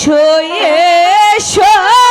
শোয়ে এসো।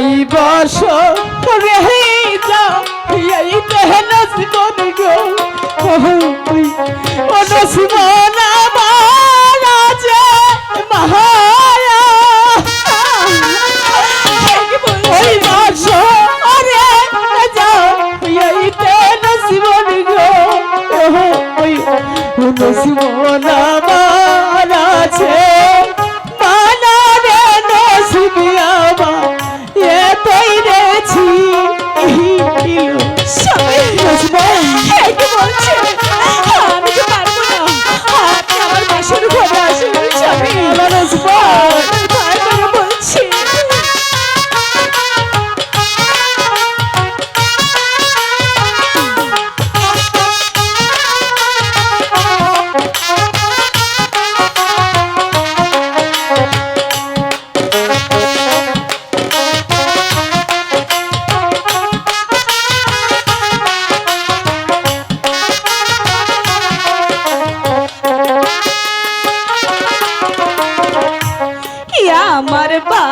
এই বাস রে যা, এই দেহনাস গন গো। অনসমান আমার আছে মহায়া। ওই বাস রে যা, এই দেহনাস গন গো। অনসমান আমার আছে। পা